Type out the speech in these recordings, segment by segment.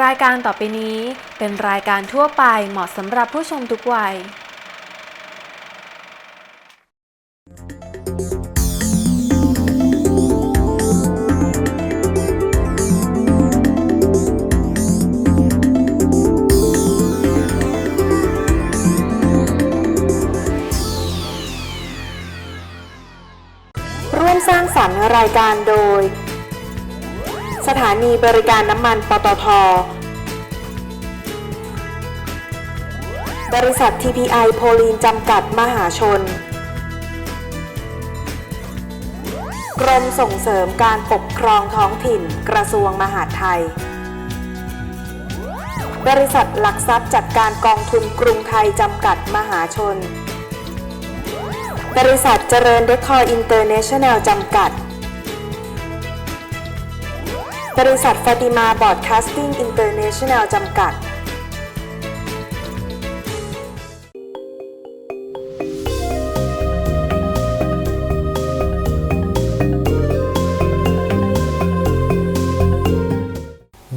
รายการต่อไปนี้เป็นรายการทั่วไปเหมาะสำหรับผู้ชมทุกวัย ร่วมสร้างสรรค์รายการโดย ถานีบริการน้ำมันปตท บริษัท TPI โพลีนจำกัดมหาชน กรมส่งเสริมการปกครองท้องถิ่นกระทรวงมหาดไทย บริษัทหลักทรัพย์จัดการกองทุนกรุงไทยจำกัดมหาชน บริษัทเจริญเดคอร์อินเตอร์เนชั่นแนลจำกัด บริษัทฟาติมาบอร์ดคาสติ้งอินเตอร์เนชั่นแนลจำกัด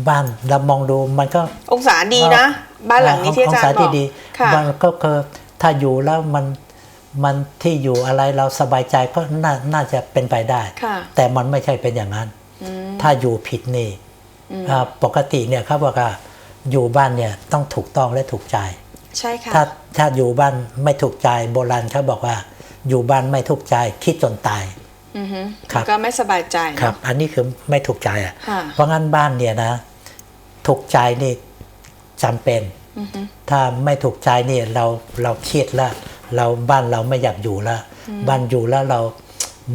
บ้านเรามองดูมันก็องศาดีนะ บ้านหลังนี้ที่อาจารย์ศบอที่กดีค่ะมันก็คือถ้าอยู่แล้วมันมันที่อยู่อะไรเราสบายใจก็น่าน่าจะเป็นไปได้ค่ะแต่มันไม่ใช่เป็นอย่างนั้นอืม ถ้าอยู่ผิดนี่อืมอ่าปกติเนี่ยเขาบอกว่าอยู่บ้านเนี่ยต้องถูกต้องและถูกใจ ใช่ค่ะถ้าถ้าอยู่บ้านไม่ถูกใจโบราณเขาบอกว่า อยู่บ้านไม่ถูกใจคิดจนตายอือฮึครับก็ไม่สบายใจเนอะครับ อันนี้คือไม่ถูกใจอะค่ะ เพราะงั้นบ้านเนี่ยนะ ถูกใจนี่จำเป็นอือฮึถ้าไม่ถูกใจนี่เราเราเครียดแล้วเราบ้านเราไม่อยากอยู่แล้วบ้านอยู่แล้วเรา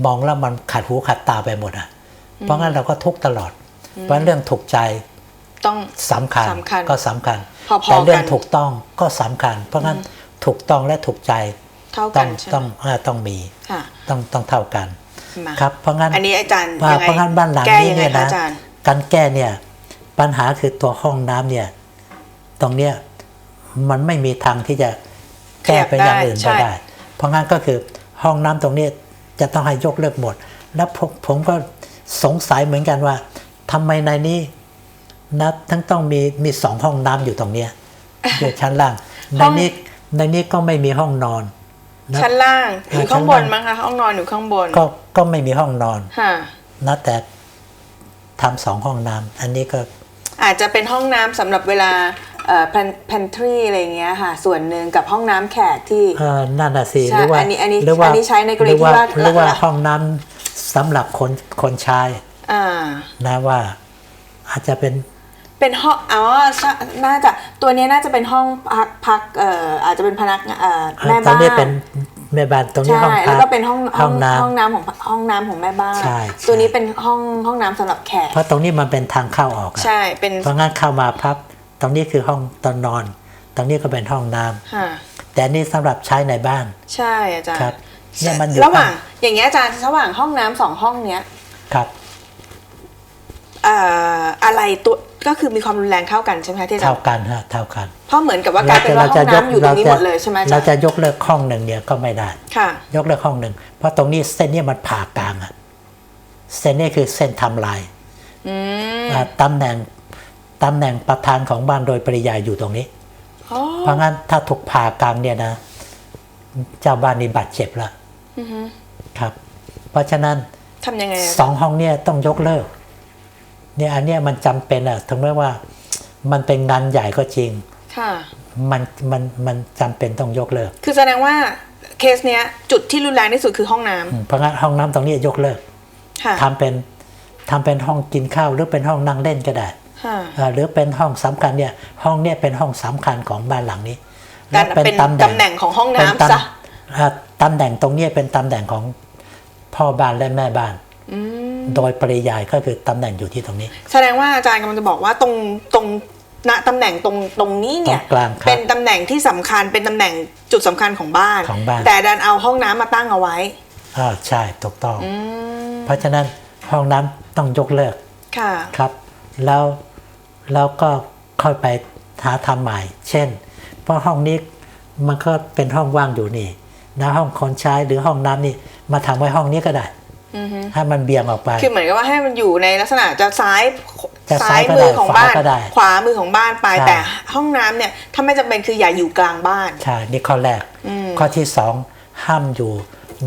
มองแล้วมันขัดหูขัดตาไปหมดอะ เพราะงั้นเราก็ทุกข์ตลอด เพราะเรื่องถูกใจต้องสำคัญสำคัญก็สำคัญพอๆแต่เรื่องกันถูกต้องก็สำคัญ เพราะงั้นถูกต้องและถูกใจเท่าต้กัอนงใช่ไหมต้องอ่าต้องมีค่ะต้องต้องเท่ากันมาครับเพราะงั้นอันนี้อาจารย์ว่ายังไงเพราะงั้นบ้านหลังแก้นี้ยังไงเนี่ยคะนะอาจารย์การแก้เนี่ยปัญหาคือตัวห้องน้ำเนี่ยตรงเนี้ยมันไม่มีทางที่จะแก้เป็นอย่างอื่นขยับได้ไปได้ เพราะงั้นก็คือห้องน้ำตรงนี้จะต้องให้ยกเลิกหมด แล้วผมผมก็ สงสัยเหมือนกันว่าทำไมในนี้นะทั้งต้องมีมีสองห้องน้ำอยู่ตรงเนี้ยอยู่ชั้นล่าง ในนี้ในนี้ก็ไม่มีห้องนอนนะชั้นล่างอยู่อ่าข้างบนชั้นล่างมั้งคะห้องนอนอยู่ข้างบน ก็ก็ไม่มีห้องนอนค่ะนะแต่ทำสองห้องน้ำอันนี้ก็ อาจจะเป็นห้องน้ำสำหรับเวลาเอ่อ pantry อะไรอย่างเงี้ยค่ะ ส่วนหนึ่งกับห้องน้ำแขกที่เออนั่นน่ะสิใช่หรือว่าอันนี้อันนี้หรือว่าอันนี้ใช้ในกรณีหรือว่าที่ว่าหรือว่าละห้องน้ำ สำหรับคนคนใช้อ่านะว่าอาจจะเป็นเป็นห้องอ๋อใช่น่าจะตัวนี้น่าจะเป็นห้องพักพักเอ่ออาจจะเป็นพนักงานเอ่อแม่ตรงบ้านนี้เป็นแม่บ้านตรงนี้ใช่ห้องพัแล้วก็เป็นห้องห้องน้ห้องน้ำของห้องน้ำของแม่บ้านใช่ตัวนี้ใช่เป็นห้องห้องน้ำสำหรับแขกำเพราะตรงนี้มันเป็นทางเข้าออกอะใช่เป็นเพราะงั้นเข้ามาพับตรงนี้คือห้องตอนนอน ตรงนี้ก็เป็นห้องน้ำค่ะแต่นี่สำหรับใช้ในบ้าน ใช่อาจารย์ครับ เนี่ยมันอยู่ระหว่างอย่างเงี้ยอาจารย์ระหว่างห้องน้ำสองห้องเนี้ยครับเอ่ออะไรตัวก็คือมีความรุนแรงเท่ากันใช่ไหมคะที่อาจารเท่าย์กันฮะเท่ากัน เพราะเหมือนกับว่ากลายเป็นว่าห้องน้ำอยู่ตรงนี้หมดเลยใช่ไหมอาจาเรารย์จะยกเลิกห้องหนึ่งเนี่ยก็ไม่ได้ค่ะ ยกเลิกห้องหนึ่งเพราะตรงนี้เส้นเนี้มันผ่ากลางอะเส้นนี้คือเส้นทำลายอืมอ่าตำแหน่งตำแหน่งประธานของบ้านโดยปริยายอยู่ตรงนี้อ๋อเพราะงั้นถ้าถูกผ่ากลางเนี่ยนะ เจ้าบ้านนี่บาดเจ็บละอือฮึ ครับ เพราะฉะนั้นทำยังไงอะสองห้องเนี่ยต้องยกเลิก เนี่ยอันเนี้ยมันจำเป็นอะถึงแม้ว่ามันเป็นงานใหญ่ก็จริง ค่ะ มันมันมันจำเป็นต้องยกเลิก คือแสดงว่าเคสเนี้ยจุดที่รุนแรงที่สุดคือห้องน้ำอืมเพราะงั้นห้องน้ำตรงนี้ยกเลิกค่ะทำเป็นทำเป็นห้องกินข้าวหรือเป็นห้องนั่งเล่นก็ได้ค่ะอ่าหรือเป็นห้องสำคัญเนี่ยห้องเนี่ยเป็นห้องสำคัญของบ้านหลังนี้การเป็นตำแหน่งของห้องเป็นน้ำตำซะอ่า ตำแหน่งตรงเนี้ยเป็นตำแหน่งของพ่อบ้านและแม่บ้านอืมโดยปริยายก็คือตำแหน่งอยู่ที่ตรงนี้ แสดงว่าอาจารย์กำลังจะบอกว่าตรงตรงณตำแหน่งตรงตรงนี้เนี่ยตรงกลางครับเป็นตำแหน่งที่สำคัญเป็นตำแหน่งจุดสำคัญของบ้านของบ้าน แต่ดันเอาห้องน้ำมาตั้งเอาไว้อ่าใช่ถูกต้องอืมเพราะฉะนั้นห้องน้ำต้องยกเลิกค่ะครับ แล้วแล้วก็ค่อยไปหาทำใหม่ เช่น เพราะห้องนี้มันก็เป็นห้องว่างอยู่นี่ นะห้องคนใช้หรือห้องน้ำนี่มาทำไว้ห้องนี้ก็ได้อือฮึให้มันเบี่ยงออกไป คือเหมือนกับว่าให้มันอยู่ในลักษณะจะซ้ายจะซ้าซ้ายยก็มืได้อของขวาบ้านก็ได้ขวามือของบ้านไปใช่แต่ห้องน้ำเนี่ยถ้าไม่จำเป็นคืออย่าอยู่กลางบ้านใช่นี่ข้อแรกอืมข้อที่สองห้ามอยู่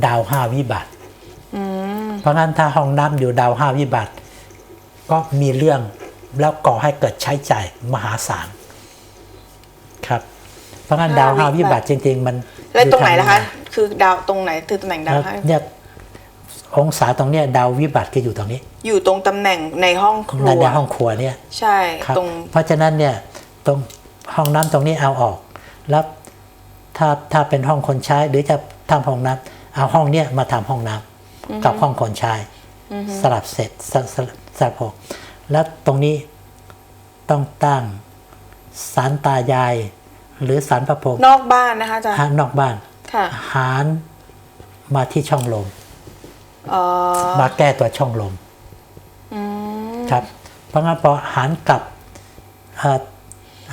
ดาวห้าวิบัติอืมเพราะงั้นถ้าห้องน้ำอยู่ดาวห้าวิบัติ ก็มีเรื่องแล้วก่อให้เกิดใช้จ่ายมหาศาลครับ เพราะงั้นดาวห้าวิบัติจริงๆมัน แล้วตรงไหนอยู่ล่ะทาคะ คือดาวตรงไหนคือตำแหน่งดาวแล้วห้าเนี่ยองศาตรงเนี้ยดาววิบัติก็อยู่ตรงนี้ อยู่ตรงตำแหน่งในห้องครัในวในห้องครัวเนี่ยใช่ครับตรงเพราะฉะนั้นเนี่ยตรงห้องน้ำตรงนี้เอาออกแล้วถ้าถ้าเป็นห้องคนใช้หรือจะทำห้องน้ำเอาห้องเนี้ยมาทำห้องน้ำกับห้องคนใช้สลับเสร็จสสลับสลับออกแล้วตรงนี้ต้องตั้งสารตายาย หรือสารพระพรหมนอกบ้านนะคะอาจารย์หานอกบ้านค่ะหารมาที่ช่องลมอ๋อมาแก้ตัวช่องลมอืมครับ เพราะงั้นพอหันกลับเอ่อ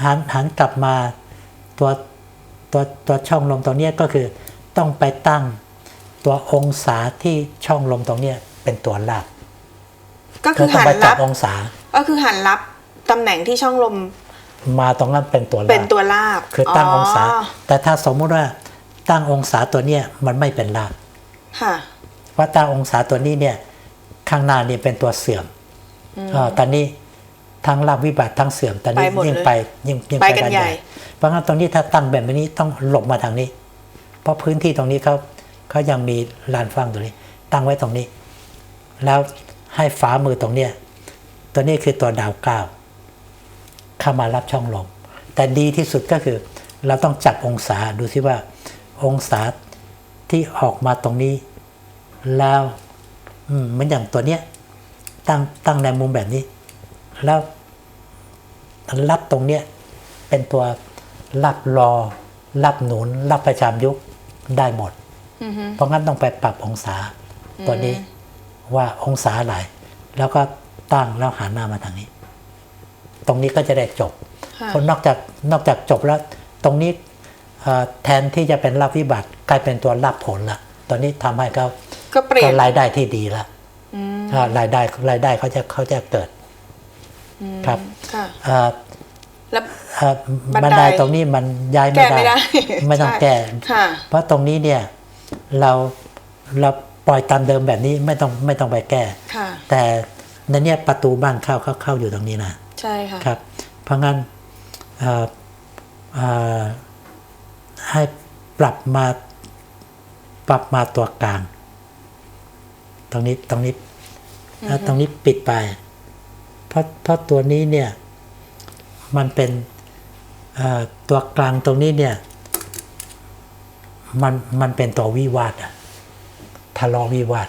หันหันกลับมาตัวตัวตัวช่องลมตรงเนี้ยก็คือต้องไปตั้งตัวองศาที่ช่องลมตรงเนี้ยเป็นตัวลากก็คือต้อหังนไปจัรับบองศา ก็คือหันรับตำแหน่งที่ช่องลม มาตรงนั้นเป็นตัวลากเป็นตัวลาบคือตั้งองศา แต่ถ้าสมมุติว่าตั้งองศาตัวเนี้ยมันไม่เป็นลากค่ะว่าตั้งองศาตัวนี้เนี่ยข้างหน้านี่เป็นตัวเสื่อมเอ่อตอนนี้ทั้งลาบวิบัติทั้งเสื่อมตอนนี้ไปหมดยิ่งเลยไปยิ่งยิ่งไปกันด้าใหญ่ เพราะงั้นตรงนี้ถ้าตั้งแบบนี้ต้องหลบมาทางนี้ เพราะพื้นที่ตรงนี้เขาเขายังมีลานฟังตรงนี้ ตั้งไว้ตรงนี้ แล้วให้ฝามือตรงเนี้ยตัวนี้คือตัวดาวเก้า เข้ามารับช่องลม แต่ดีที่สุดก็คือเราต้องจับองศาดูซิว่า องศาที่ออกมาตรงนี้ แล้วอืมเหมือนอย่างตัวเนี้ยตั้งตั้งในมุมแบบนี้ แล้วรับตรงเนี้ยเป็นตัวรับรอ รับหนุน รับประจำยุคได้หมดอือฮึเพราะงั้นต้องไปปรับองศาตัวนี้ว่าองศาอะไรแล้วก็ตั้งแล้วหันหน้ามาทางนี้ต รงนี้ก็จะได้จบค่ะเพราะนอกจากนอกจากจบแล้วตรงนี้เอ่อแทนที่จะเป็นรับวิบัติกลายเป็นตัวรับผลละตอนนี้ทำให้เขาก็เปลี่ยก็นรายได้ที่ดีละอืมอ่ารายได้รายได้เขาจะเขาจะเกิดครับค่ะเอ่อแล้วเอ่อบับันนไดไดตรงนี้มันย้ายไม่แก้ไม่ได้ไม่ต้องใช่แก้ค่ะเพราะตรงนี้เนี่ยเราเราปล่อยตามเดิมแบบนี้ไม่ต้องไม่ต้องไปแก้ค่ะแต่ในเนี้ยประตูบ้านเข้าเขาเข้าอยู่ตรงนี้นะ ใช่ค่ะครับ เพราะงั้นเอ่อเอ่อให้ปรับมาปรับมาตัวกลาง ตรงนี้ตรงนี้แล้วตรงนี้ปิดไป เพราะเพราะตัวนี้เนี่ย มันเป็นเอ่อตัวกลางตรงนี้เนี่ย มันมันเป็นตัววิวาทอะทะเลาะวิวาท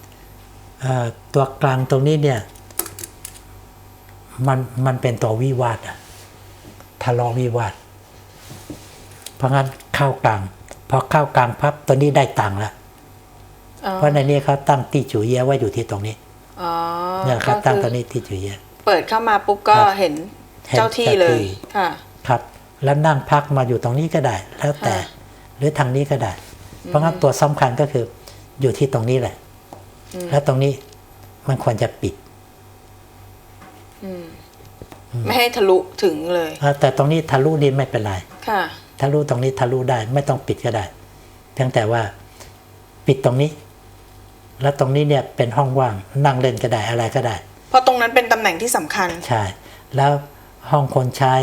ตัวกลางตรงนี้เนี่ยมันมันเป็นตัววิวาทอะทะเลาะวิวาท เพราะงั้นเข้ากลางพอเข้ากลางพับตัวนี้ได้ตังค์ละอ๋อเพราะในนี้เขาตั้งตีจุยเยะไว้อยู่ที่ตรงนี้อ๋อเนี่ยเขาก็ตั้งคือตัวนี้ตีจุยเยะเปิดเข้ามาปุ๊บก็ครับเห็นเห็นเจ้าที่เจ้าเลยที่ค่ะครับ แล้วนั่งพักมาอยู่ตรงนี้ก็ได้ แล้วแต่ค่ะหรือทางนี้ก็ได้ เพราะงั้นตัวสำคัญก็คืออยู่ที่ตรงนี้แหละ แล้วตรงนี้มันควรจะปิดไม่ให้ทะลุถึงเลยเออแต่ตรงนี้ทะลุนี่ไม่เป็นไรค่ะทะลุตรงนี้ทะลุได้ ไม่ต้องปิดก็ได้ เพียงแต่ว่าปิดตรงนี้ แล้วตรงนี้เนี่ยเป็นห้องว่าง นั่งเล่นก็ได้อะไรก็ได้ เพราะตรงนั้นเป็นตำแหน่งที่สำคัญ ใช่ แล้วห้องคนใช้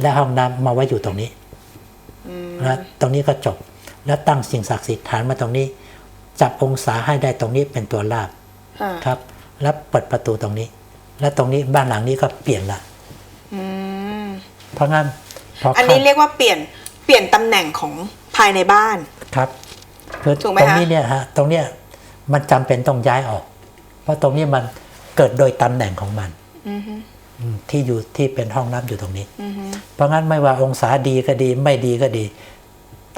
และห้องน้ำมาไว้อยู่ตรงนี้แล้วตรงนี้ก็จบ แล้วตั้งสิ่งศักดิ์สิทธิ์ฐานมาตรงนี้ จับองศาให้ได้ตรงนี้เป็นตัวลาบค่ะครับ แล้วเปิดประตูตรงนี้ แล้วตรงนี้บ้านหลังนี้ก็เปลี่ยนละอืมเพราะงั้นพออันเข้านี้เรียกว่าเปลี่ยนเปลี่ยนตำแหน่งของภายในบ้านครับคือถูกไหมตรงคะนี้เนี่ยฮะตรงเนี้ยมันจำเป็นต้องย้ายออก เพราะตรงนี้มันเกิดโดยตำแหน่งของมันอือฮึอืมที่อยู่ที่เป็นห้องน้ำอยู่ตรงนี้อือฮึเพราะงั้นไม่ว่าองศาดีก็ดี ไม่ดีก็ดี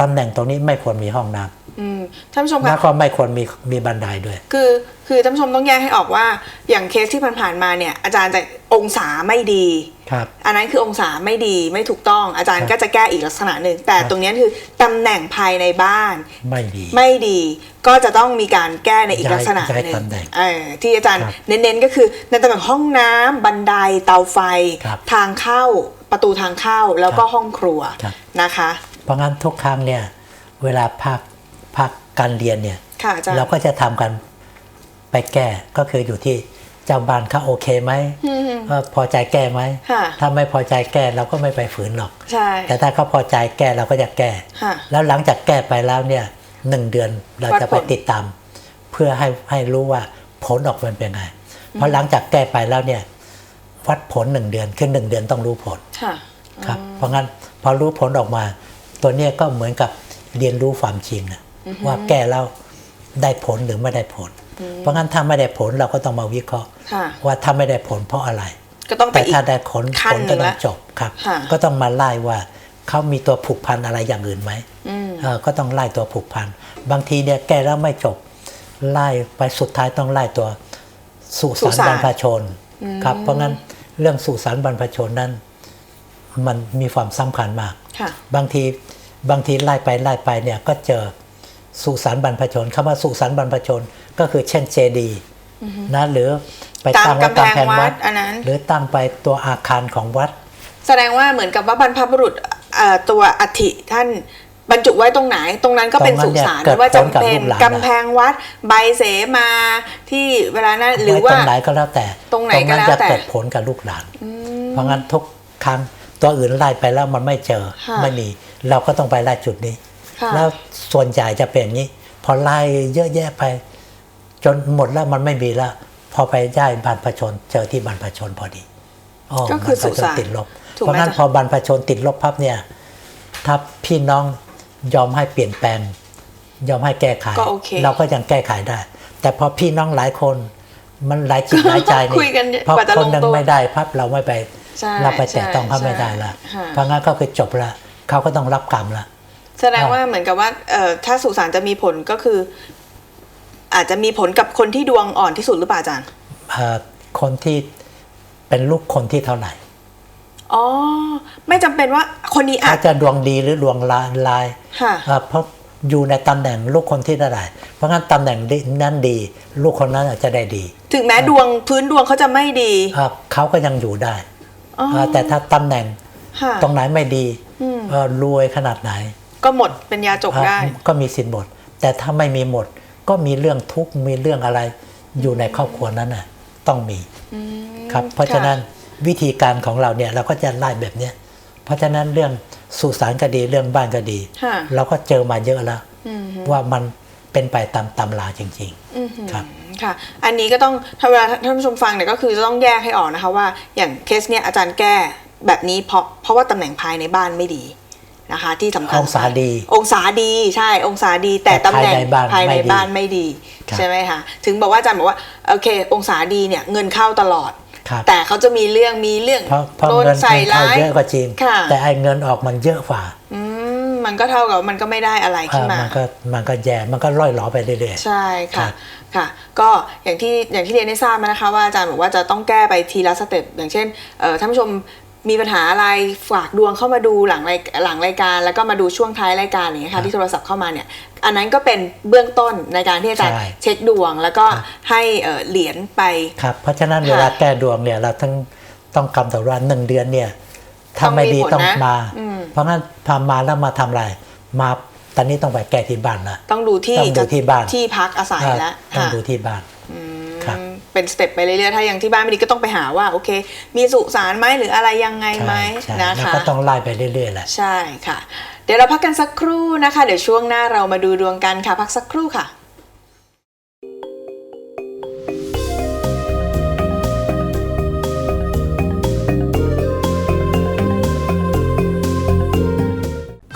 ตำแหน่งตรงนี้ไม่ควรมีห้องน้ อืมท่านผู้ชมำคะแล้วก็ไม่ควรมีมีบันไดด้วย คือคือท่านผู้ชมต้องแยกให้ออกว่าอย่างเคสที่ผ่านๆมาเนี่ยอาจารย์จะองศาไม่ดี ครับ อันนั้นคือองศาไม่ดีไม่ถูกต้องอาจารย์ครับก็จะแก้อีกลักษณะหนึ่ง แต่ครับ ตรงเนี้ยคือตำแหน่งภายในบ้านไม่ดี ไม่ดีก็จะต้องมีการแก้ในอีกย้ายลักษณะย้ายหนึ่งตำแหน่งเออที่อาจารย์ครับเน้นๆก็คือในตำแหน่งห้องน้ำบันไดเตาไฟ ครับทางเข้าประตูทางเข้าแล้วก็ครับห้องครัวครับ นะคะ เพราะงั้นทุกครั้งเนี่ย เวลาภาค ภาคการเรียนเนี่ยค่ะอาจารย์เราก็จะทำกันไปแก้ก็คืออยู่ที่เจ้าบ้านเขาโอเคไหมอืมเออพอใจแก้ไหมค่ะถ้าไม่พอใจแก้เราก็ไม่ไปฝืนหรอกใช่แต่ถ้าเขาพอใจแก้เราก็จะแก้ค่ะแล้วหลังจากแก้ไปแล้วเนี่ยหนึ่งเดือนเราจะไปวัดผลติดตาม เพื่อให้ให้รู้ว่าผลออกมาเป็นไงเพราะหลังจากแก้ไปแล้วเนี่ยวัดผลหนึ่งเดือนคือหนึ่งเดือนต้องรู้ผลค่ะครับเพราะงั้นพอรู้ผลออกมา ตัวเนี้ยก็เหมือนกับเรียนรู้ความจริงอะ ว่าแก้แล้วได้ผลหรือไม่ได้ผล เพราะงั้นถ้าไม่ได้ผลเราก็ต้องมาวิเคราะห์ค่ะว่าถ้าไม่ได้ผลเพราะอะไร ก็ต้องไปแต่อีกถ้าได้ผลขั้นผลหนึ่ก็งต้อละงจบครับค่ะก็ต้องมาไล่ว่าเขามีตัวผูกพันอะไรอย่างอื่นไหมอืมเอ่อก็ต้องไล่ตัวผูกพันบางทีเนี่ยแก้แล้วไม่จบไล่ไปสุดท้ายต้องไล่ตัวสุสุสานสานบรรพชนครับเพราะงั้นเรื่องสุสานบรรพชนนั้น มันมีความสำคัญมากค่ะบางทีบางทีไล่ไปไล่ไปเนี่ยก็เจอ สุสานบรรพชนคำว่าสุสานบรรพชนก็คือเช่นเจดีย์นะหรือไปตามตั้งไว้กำแพตามงแผงวัวัดดอันนั้นหรือตั้งไปตัวอาคารของวัด แสดงว่าเหมือนกับว่าบรรพบุรุษเอ่อตัวอัฐิท่านบรรจุไว้ตรงไหน ตรงนั้นก็เป็นตรงนั้นสุสานเนี่ยไม่ว่าเกิจะดผลกับเป็ลูนกหลานกำแพงวัด ใบเสมาที่เวลานั้นหรือไว้ว่าตรงไหนก็แล้วแต่ ตรงไหนก็นั้นแล้วจะแต่เกิดผลกับลูกหลาน เพราะงั้นทุกครั้งตัวอื่นไล่ไปแล้วมันไม่เจอค่ะไม่มี เราก็ต้องไปไล่จุดนี้ค่ะ แล้วส่วนใหญ่จะเป็นอย่างนี้ พอไล่เยอะแยะไป จนหมดแล้วมันไม่มีแล้ว พอไปย้ายบรรพชน เจอที่บรรพชนพอดีอ๋อก็คือสุบรรพชนสานติดลบถูกไหมเพราะงั้นจ๊ะพอบรรพชนติดลบพับเนี่ยถ้าพี่น้องยอมให้เปลี่ยนแปลง ยอมให้แก้ไขก็โอเคเราก็ยังแก้ไขได้ แต่พอพี่น้องหลายคนมันหลายจิตหลายใจนี่คุยกันเพราะกว่าจะคลนงหนึ่งตัวไม่ได้พับเราไม่ไปใช่เราไปแตะใช่ต้องเขาไม่ใช่ได้ละค่ะเพราะงั้นก็คือจบละเขาก็ต้องรับกรรมละ แสดงว่าเหมือนกับว่าเอ่อถ้าสุสานจะมีผลก็คือ อาจจะมีผลกับคนที่ดวงอ่อนที่สุดหรือเปล่าอาจารย์เอ่อคนที่เป็นลูกคนที่เท่าไหร่อ๋อไม่จำเป็นว่าคนนี้อาถ้าจจะดวงดีหรือดวงลายลายค่ะเอ่อเพราะอยู่ในตำแหน่งลูกคนที่เท่าไหร่เพราะงั้นตำแหน่งนั้นดี ลูกคนนั้นอาจจะได้ดี ถึงแม้ดวงพื้นดวงเขาจะไม่ดีเอ่อเขาก็ยังอยู่ได้อ๋อเอ่อแต่ถ้าตำแหน่งค่ะตรงไหนไม่ดีอืมเอ่อรวยขนาดไหน ก็หมดเป็นยาจกได้อะก็มีสินหมด แต่ถ้าไม่มีหมด ก็มีเรื่องทุกข์มีเรื่องอะไรอยู่ในครอบครัวนั้นน่ะต้องมีครับ เพราะฉะนั้นวิธีการของเราเนี่ยเราก็จะไล่แบบเนี้ยเพราะฉะนั้นเรื่องสุสานก็ดีเรื่องบ้านก็ดีค่ะเราก็เจอมาเยอะแล้วอืมว่ามันเป็นไปตามตำราจริงอือหือครับค่ะ อันนี้ก็ต้องถ้าเวลาท่านผู้ชมฟังเนี่ยก็คือจะต้องแยกให้ออกนะคะว่าอย่างเคสเนี่ยอาจารย์แก้แบบนี้เพราะเพราะว่าตำแหน่งภายในบ้านไม่ดี นะคะ ที่สำคัญองศาดี องศาดีใช่องศาดี แต่แต่ตำแหน่งภายในบ้านภายในไม่ดีบ้านไม่ดีครับใช่ไหมคะถึงบอกว่าอาจารย์บอกว่าโอเค องศาดีเนี่ยเงินเข้าตลอดครับแต่เขาจะมีเรื่องมีเรื่องเพราะเพราะโดนเงินใส่เงินเข้าร้ายเยอะก็จริงค่ะแต่ไอ้เงินออกมันเยอะกว่าอืมมันก็เท่ากับว่ามันก็ไม่ได้อะไรขึ้นอ่ามา มันก็มันก็แย่ มันก็ล่อยหลอไปเรื่อยใช่ครัค่ะบค่ะ ก็อย่างที่อย่างที่เรียนได้ทราบมานะคะ ว่าอาจารย์บอกว่าจะต้องแก้ไปทีละสเต็ปอย่างเช่นเอ่อท่านผู้ชม มีปัญหาอะไรฝากดวงเข้ามาดูหลังรายหลังรายการ แล้วก็มาดูช่วงท้ายรายการอย่างเงี้ยครัค่ะบที่โทรศัพท์เข้ามาเนี่ยอันนั้นก็เป็นเบื้องต้นในการที่อาจารย์ใช่ เช็คดวง แล้วก็ครับให้เอ่อเหรียญไปๆครับเพราะฉะนั้นค่ะเวลาแก้ดวงเนี่ยเราต้องต้องกำหนดว่าหนึ่งเดือนเนี่ยถ้าไม่ดีต้ต้อองงมีผลนะมา อืม เพราะงั้นพามาแล้วมาทำอะไรมาตอนนี้ต้องไปแก้ที่บ้านละ ต้องดูที่ต้องดูที่บ้าน ที่พักอาศัยแล้วต้องค่ะ ดูที่บ้านอืมครับ เป็นสเต็ปไปเรื่อยๆ ถ้ายังที่บ้านไม่ดีก็ต้องไปหาว่าโอเค มีสุสานไหมหรืออะไรยังไงไหมใช่นะแล้วคะก็ต้องไล่ไปเรื่อยๆแหละใช่ค่ะ เดี๋ยวเราพักกันสักครู่นะคะ เดี๋ยวช่วงหน้าเรามาดูดวงกันค่ะ พักสักครู่ค่ะ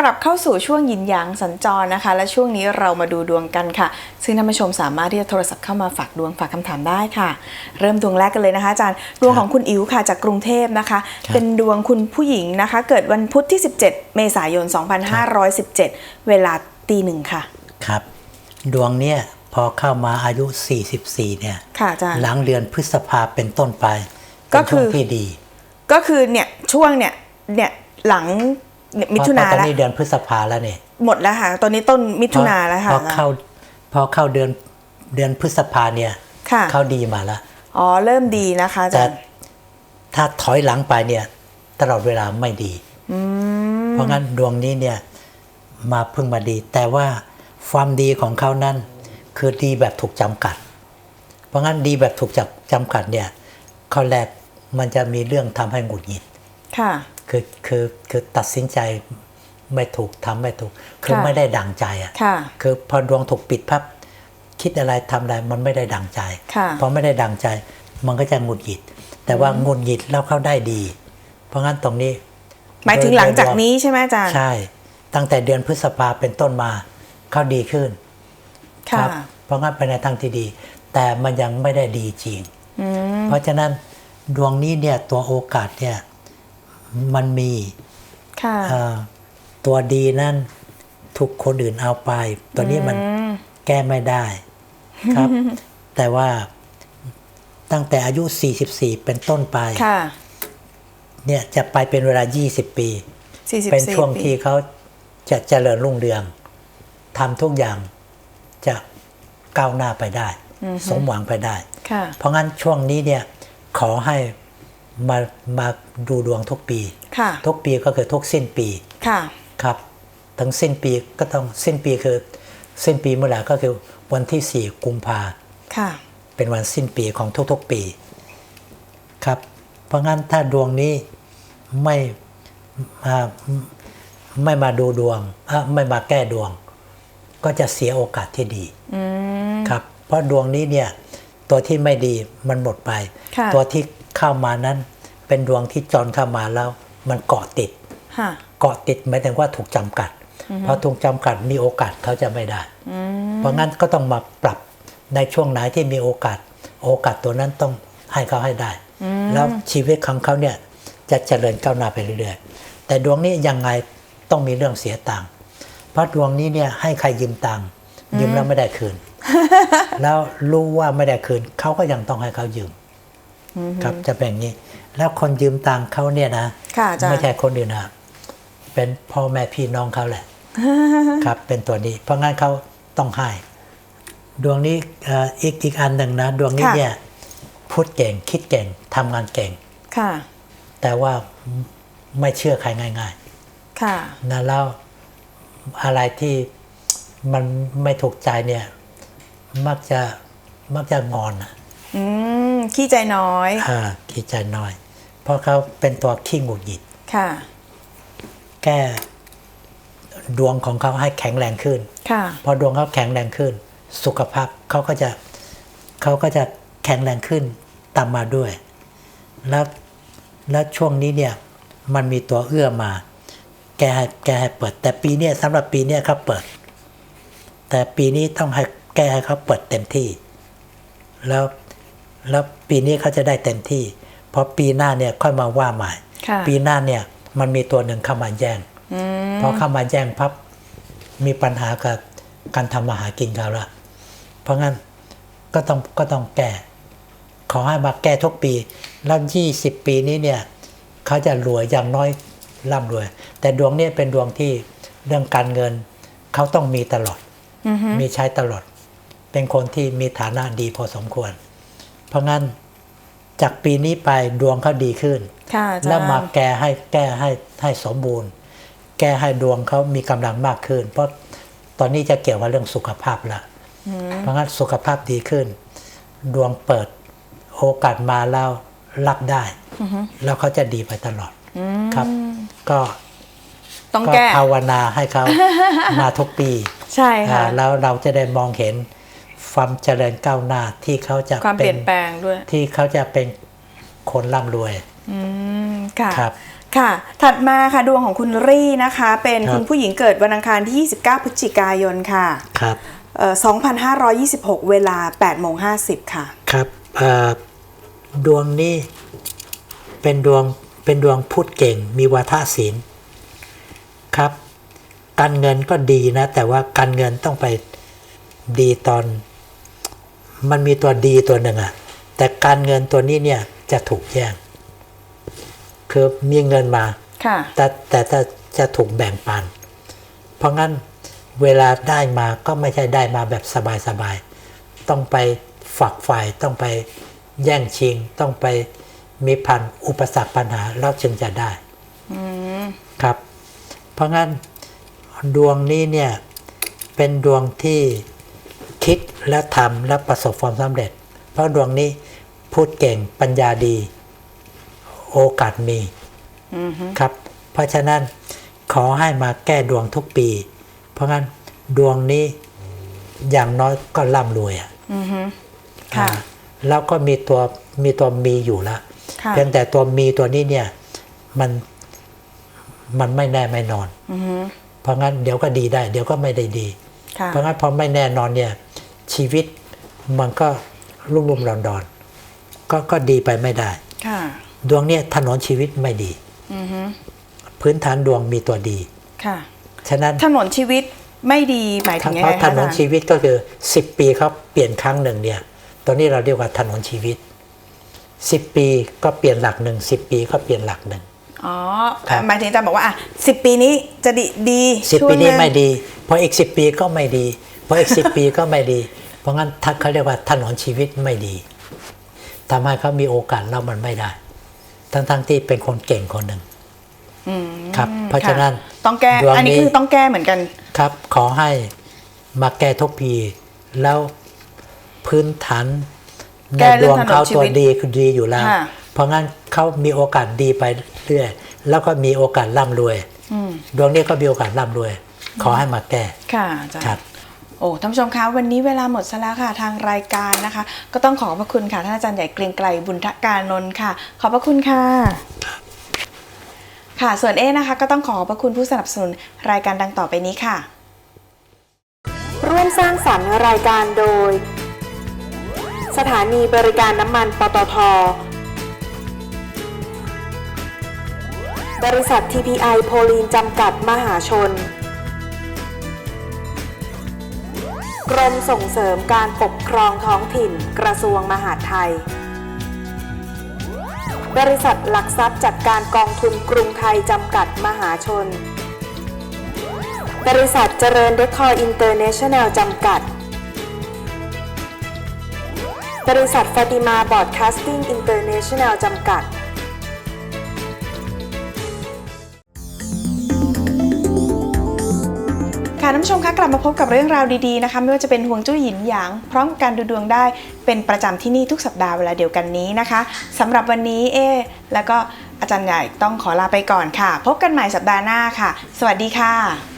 กลับเข้าสู่ช่วงหยินหยางสัญจรนะคะ และช่วงนี้เรามาดูดวงกันค่ะ ซึ่งท่านผู้ชมสามารถที่จะโทรศัพท์เข้ามาฝากดวงฝากคำถามได้ค่ะ เริ่มดวงแรกกันเลยนะคะอาจารย์ดวงของคุณอิ๋วค่ะจากกรุงเทพนะคะครับเป็นดวงคุณผู้หญิงนะคะ เกิดวันพุธที่ 17 เมษายน 2517 เวลาตีหนึ่งค่ะ ครับ ดวงเนี่ยพอเข้ามาอายุ 44 เนี่ยค่ะอาจารย์หลังเดือนพฤษภาเป็นต้นไปก็เป็นคืช่วองที่ดี ก็คือเนี่ยช่วงเนี่ยเนี่ยหลังเนี่ย มิถุนาเพราะตอนแล้วนี้เดือนพฤษภาแล้วเนี่ยหมดแล้วค่ะ ตอนนี้ต้นมิถุนาแล้วค่ะพอเข้าพอเข้าเดือนเดือนพฤษภาเนี่ย ค่ะเข้าดีมาแล้ว อ๋อเริ่มดีนะคะอาแต่จารย์ถ้าถอยหลังไปเนี่ย ตลอดเวลาไม่ดีเพราะงั้นดวงนี้เนี่ยมาเพิ่งมาดี แต่ว่าความดีของเขานั้นคือดีแบบถูกจำกัด เพราะงั้นดีแบบถูกจับจำกัดเนี่ยข้อแรกมันจะมีเรื่องทำให้หงุดหงิด ค่ะคือคือคือตัดสินใจไม่ถูกทำไม่ถูก คือค่ะไม่ได้ดังใจอะค่ะคือพอดวงถูกปิดพับคิดอะไรทำอะไรมันไม่ได้ดังใจค่ะพอไม่ได้ดังใจ มันก็จะหงุดหงิด แต่ว่าหงุดหงิดแล้วเขาได้ดี เพราะงั้นตรงนี้ หมายถึงหลังจากนี้ใช่ไหมอาจารย์ใช่ ตั้งแต่เดือนพฤษภาเป็นต้นมาเขาดีขึ้นค่ะครับเพราะงั้นไปในทางที่ดี แต่มันยังไม่ได้ดีจริงอืมเพราะฉะนั้นดวงนี้เนี่ยตัวโอกาสเนี่ย มันมีค่ะเอ่อตัวดีนั่นถูกคนอื่นเอาไป ตัวนี้มันอืมแก้ไม่ได้ครับ แต่ว่าตั้งแต่อายุ 44 เป็นต้นไปค่ะเนี่ยจะไปเป็นเวลา 20 ปีสี่สิบเป็นสี่ช่วงปีที่เขาจะเจริญรุ่งเรืองทำทุกอย่างจะก้าวหน้าไปได้ สมหวังไปได้ค่ะเพราะงั้นช่วงนี้เนี่ยขอให้ มามาดูดวงทุกปีค่ะทุกปีก็คือทุกสิ้นปีค่ะครับทั้งสิ้นปีก็ต้องสิ้นปีคือสิ้นปีเมื่อไหร่ก็คือวันที่ 4 กุมภาค่ะเป็นวันสิ้นปีของทุกๆปี ครับ เพราะงั้นถ้าดวงนี้ไม่มาไม่มาดูดวงเอ่อไม่มาแก้ดวง ก็จะเสียโอกาสที่ดีอืมครับ เพราะดวงนี้เนี่ยตัวที่ไม่ดีมันหมดไปค่ะตัวที่ เข้ามานั้นเป็นดวงที่จรเข้ามาแล้วมันเกาะติดค่ะเกาะติดหมายถึงว่าถูกจำกัดเพราะถูกจำกัดมีโอกาสเขาจะไม่ได้อืมเพราะงั้นก็ต้องมาปรับในช่วงไหนที่มีโอกาส โอกาสตัวนั้นต้องให้เขาให้ได้ แล้วชีวิตของเขาเนี่ยจะเจริญก้าวหน้าไปเรื่อยๆ แต่ดวงนี้ยังไงต้องมีเรื่องเสียตังค์เพราะดวงนี้เนี่ยให้ใครยืมตังค์ยืมแล้วไม่ได้คืน แล้วรู้ว่าไม่ได้คืนเขาก็ยังต้องให้เขายืม ครับจะเป็นอย่างนี้ แล้วคนยืมตังค์เขาเนี่ยนะค่ะอาจารย์ไม่ใช่คนอื่นนะเป็นพ่อแม่พี่น้องเขาแหละ ครับเป็นตัวนี้ เพราะงั้นเขาต้องให้ ดวงนี้เอ่ออีกอีกอันหนึ่งนะ ดวงนี้ค่ะเนี่ยพูดเก่งคิดเก่งทำงานเก่งค่ะ แต่ว่าไม่เชื่อใครง่ายค่ะๆนะแล้วอะไรที่มันไม่ถูกใจเนี่ย มักจะมักจะงอนอะอืม ขี้ใจน้อยอ่าขี้ใจน้อย เพราะเขาเป็นตัวขี้หงุดหงิดค่ะ แก้ดวงของเขาให้แข็งแรงขึ้นค่ะพอดวงเขาแข็งแรงขึ้น สุขภาพเขาก็จะเขาก็จะแข็งแรงขึ้นตามมาด้วย แล้วแล้วช่วงนี้เนี่ยมันมีตัวเอื้อมา แกให้แกให้เปิด แต่ปีเนี้ยสำหรับปีเนี้ยเขาเปิด แต่ปีนี้ต้องให้แกให้เขาเปิดเต็มที่ แล้ว แล้วปีนี้เขาจะได้เต็มที่พอปีหน้าเนี่ยค่อยมาว่าใหม่ค่ะปีหน้าเนี่ยมันมีตัวหนึ่งเข้ามาแย่งอืมพอเข้ามาแย่งพับมีปัญหากับการทำมาหากินเขาละเพราะงั้นก็ต้องก็ต้องแก้ ขอให้มาแก้ทุกปี แล้วยี่สิบปีนี้เนี่ยเขาจะรวยอย่างน้อยร่ำรวย แต่ดวงเนี่ยเป็นดวงที่เรื่องการเงินเขาต้องมีตลอดอือฮึมีใช้ตลอด เป็นคนที่มีฐานะดีพอสมควร เพราะงั้นจากปีนี้ไปดวงเขาดีขึ้นค่ะอาจารย์แล้วมาแก้ให้แก้ให้ให้สมบูรณ์ แก้ให้ดวงเขามีกำลังมากขึ้น เพราะตอนนี้จะเกี่ยวกับเรื่องสุขภาพละเพราะงั้นสุขภาพดีขึ้น ดวงเปิดโอกาสมาแล้วรับได้ แล้วเขาจะดีไปตลอดครับ ก็ต้องก็แก้ภาวนาให้เขามาทุกปี ใช่ค่ะอ่าแล้วเราจะได้มองเห็น ความเจริญก้าวหน้าที่เขาจะความเปเป็ลี่นยนแปลงด้วย ที่เขาจะเป็นคนร่ำรวยอืมค่ะครับค่ะ ถัดมาค่ะดวงของคุณรี่นะคะ เป็นครับคุณผู้หญิงเกิดวันอังคารที่ 29 พฤศจิกายนค่ะครับเอ่อ2526 เวลา8โมง50 ค่ะ ครับเอ่อดวงนี้เป็นดวงเป็นดวงพูดเก่งมีวาทศิลป์ครับ การเงินก็ดีนะ แต่ว่าการเงินต้องไปดีตอน มันมีตัวดีตัวหนึ่งอะแต่การเงินตัวนี้เนี่ยจะถูกแย่งคือมีเงินมาค่ะแต่แต่จะจะถูกแบ่งปัน เพราะงั้นเวลาได้มาก็ไม่ใช่ได้มาแบบสบายๆ ต้องไปฝักฝ่ายต้องไปแย่งชิง ต้องไปมีพันอุปสรรคปัญหาแล้วจึงจะได้ครับ เพราะงั้นดวงนี้เนี่ยเป็นดวงที่ คิดและทำและประสบความสำเร็จ เพราะดวงนี้พูดเก่งปัญญาดี โอกาสมีครับ เพราะฉะนั้นขอให้มาแก้ดวงทุกปี เพราะงั้นดวงนี้อย่างน้อยก็ร่ำรวยอะอือฮึค่ะอ่าแล้วก็มีตัวมีตัวมีอยู่แล้วค่ะเพียงแต่ตัวมีตัวนี้เนี่ยมันมันไม่แน่ไม่นอนอือฮึเพราะงั้นเดี๋ยวก็ดีได้ เดี๋ยวก็ไม่ได้ดีค่ะเพราะงั้นพอไม่แน่นอนเนี่ย ชีวิตมันก็รุ่มรุ่มดอนดอนๆก็ก็ดีไปไม่ได้ค่ะดวงเนี่ยถนนชีวิตไม่ดีอือฮึพื้นฐานดวงมีตัวดีค่ะฉะนั้นถนนชีวิตไม่ดีหมายถึงยังเพไงราะคะถอานจานรย์ชีวิตก็คือ10ปีเขาเปลี่ยนครั้งหนึ่งเนี่ยตอนนี้เราเรียกว่าถนนชีวิต10ปีก็เปลี่ยนหลักหนึ่ง10ปีก็เปลี่ยนหลักหนึ่งอ๋อครับหมายถึงอาจารย์บอกว่าอะสิปีนี้จะดีดีสิบช่วปีงนี้หงไม่ดีพออีก10ปีก็ไม่ดี พออีก10ปีก็ไม่ดี เพราะงั้นทักเขาเรียกว่าถนนชีวิตไม่ดีทำให้เขามีโอกาสแล้วมันไม่ได้ ทั้งๆที่เป็นคนเก่งคนหนึ่งอืมครับ เพราะฉะนั้นค่ต้องแก้ดวงอันนี้นี้คือต้องแก้เหมือนกันครับ ขอให้มาแก้ทุกปีแล้วพื้นฐานแก้ในเรื่ดองวงเขาถนนชีตัววิตดีคือดีอยู่แล้วค่ะเพราะงั้นเขามีโอกาสดีไปเรื่อยแล้วก็มีโอกาสร่ำรวยอืมดวงนี้ก็มีโอกาสร่ำรวย ขอให้มาแก้ค่ะอาจารย์ครับ โอ้ท่านผู้ชมคะวันนี้เวลาหมดซะแล้วค่ะทางรายการนะคะ ก็ต้องขอบพระคุณค่ะท่านอาจารย์ใหญ่เกรียงไกลบุญทการนนท์ค่ะ ขอบพระคุณค่ะ ค่ะส่วนเอนะคะ ก็ต้องขอขอบพระคุณผู้สนับสนุนรายการดังต่อไปนี้ค่ะ ร่วมสร้างสรรค์รายการโดย สถานีบริการน้ำมันปตท บริษัท TPI โพลีนจำกัดมหาชน กรมส่งเสริมการปกครองท้องถิ่น กระทรวงมหาดไทย บริษัทหลักทรัพย์จัดการกองทุนกรุงไทยจำกัดมหาชน บริษัทเจริญเดคอร์อินเตอร์เนชั่นแนลจำกัด บริษัทฟาติมาบอดคาสติ้งอินเตอร์เนชั่นแนลจำกัด ค่ะท่านผู้ชมคะกลับมาพบกับเรื่องราวดีๆนะคะไม่ว่าจะเป็นห่วงจุ้ยหยินหยาง พร้อมการดูดวงได้เป็นประจำที่นี่ทุกสัปดาห์เวลาเดียวกันนี้นะคะสำหรับวันนี้เอแล้วก็อาจารย์ใหญ่ต้องขอลาไปก่อนค่ะ พบกันใหม่สัปดาห์หน้าค่ะ สวัสดีค่ะ